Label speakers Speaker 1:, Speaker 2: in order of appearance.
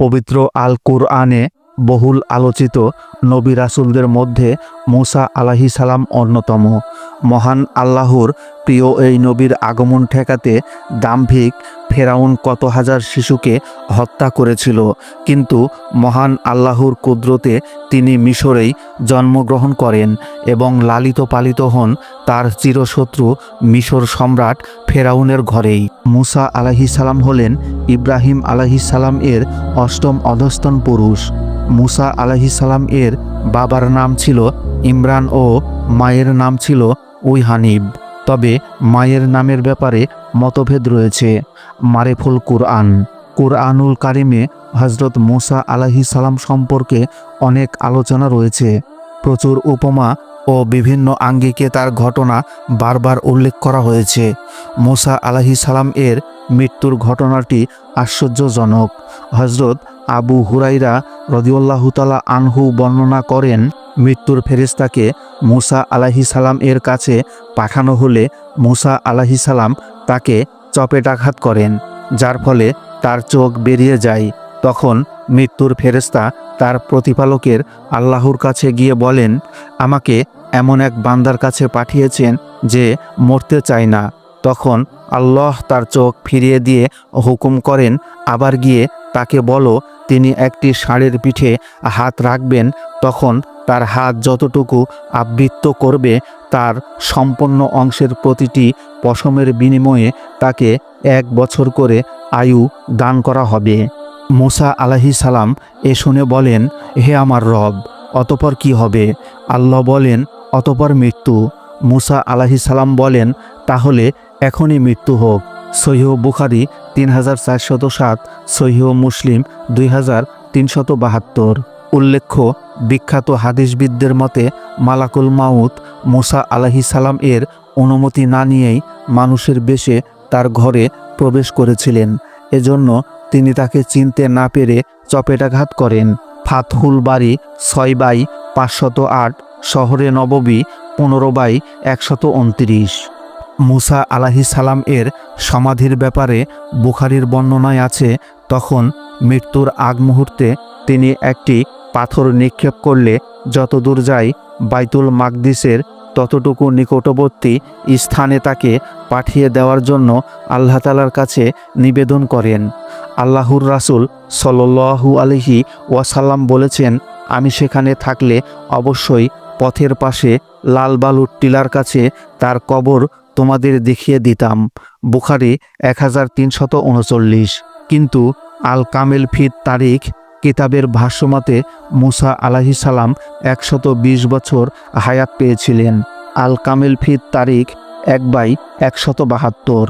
Speaker 1: পবিত্র আল কুরআনে বহুল আলোচিত নবী রাসুলদের মধ্যে মুসা আলাহি সালাম অন্যতম। মহান আল্লাহর প্রিয় এই নবীর আগমন ঠেকাতে দাম্ভিক ফেরাউন কত হাজার শিশুকে হত্যা করেছিল, কিন্তু মহান আল্লাহর কুদরতে তিনি মিশরেই জন্মগ্রহণ করেন এবং লালিত পালিত হন তার চিরশত্রু মিশর সম্রাট ফেরাউনের ঘরেই। মুসা আলাহি সালাম হলেন ইব্রাহিম আলাহি সালাম এর অষ্টম অধস্তন পুরুষ। মুসা আলাহি সালাম এর বাবার নাম ছিল ইমরান ও মায়ের নাম ছিল উইহানিব। তবে মায়ের নামের ব্যাপারে মতভেদ রয়েছে। মারেফুল কুরআন। কুরআনুল কারিমে হজরত মুসা আলাহি সালাম সম্পর্কে অনেক আলোচনা রয়েছে। প্রচুর উপমা ও বিভিন্ন আঙ্গিকে তার ঘটনা বারবার উল্লেখ করা হয়েছে। মুসা আলাহি সালাম এর মৃত্যুর ঘটনাটি আশ্চর্যজনক। হজরত আবু হুরাইরা রদিউল্লাহতালা আনহু বর্ণনা করেন, মৃত্যুর ফেরেস্তাকে মুসা আলাহি সালাম এর কাছে পাঠানো হলে মুসা আলাহি সালাম তাকে চপেটাঘাত করেন, যার ফলে তার চোখ বেরিয়ে যায়। তখন মৃত্যুর ফেরেস্তা তার প্রতিপালকের আল্লাহর কাছে গিয়ে বলেন, আমাকে এমন এক বান্দার কাছে পাঠিয়েছেন যে মরতে চায় না। তখন আল্লাহ তার চোখ ফিরিয়ে দিয়ে হুকুম করেন, আবার গিয়ে তাকে বলো, তিনি একটি ষাঁড়ের পিঠে হাত রাখবেন, তখন তার হাত যতটুকু আবৃত্ত করবে, তার সম্পন্ন অংশের প্রতিটি পশমের বিনিময়ে তাকে এক বছর করে আয়ু দান করা হবে। মুসা আলাহি সালাম এ শুনে বলেন, হে আমার রব, অতপর কি হবে? আল্লাহ বলেন, অতপর মৃত্যু। মুসা আলাহি সালাম বলেন, তাহলে এখনই মৃত্যু হোক। সহিহ বুখারি তিন হাজার চারশত সাত, সহিহ মুসলিম দুই হাজার তিনশত বাহাত্তর। উল্লেখ্য, বিখ্যাত হাদিসবিদদের মতে, মালাকুল মাউত মুসা আলাহি সালাম এর অনুমতি না নিয়েই মানুষের বেশে তার ঘরে প্রবেশ করেছিলেন। এজন্য তিনি তাকে চিনতে না পেরে চপেটাঘাত করেন। ফাতহুল বাড়ি ছয় বাই পাঁচশত আট, শহরে নববী পনেরো বাই একশত উনত্রিশ। মুসা আলাহি সালাম এর সমাধির ব্যাপারে বুখারির বর্ণনায় আছে, তখন মৃত্যুর আগ মুহূর্তে তিনি একটি পাথর নিক্ষেপ করলে যত দূর যায় বাইতুল মাকদিসের ততটুকু নিকটবর্তী স্থানে তাকে পাঠিয়ে দেওয়ার জন্য আল্লাহ তালার কাছে নিবেদন করেন। আল্লাহুর রাসুল সল্লু আলহি ওয়াসাল্লাম বলেছেন, আমি সেখানে থাকলে অবশ্যই পথের পাশে লাল বালুর টিলার কাছে তার কবর তোমাদের দেখিয়ে দিতাম। বুখারি এক হাজার তিনশত উনচল্লিশ। কিন্তু আল কামেল ফিদ তারিখ কিতাবের ভাষ্যমতে মুসা আলাহি সালাম একশত বিশ বছর হায়াত পেয়েছিলেন। আল কামেল ফিদ তারিখ এক বাই একশত বাহাত্তর।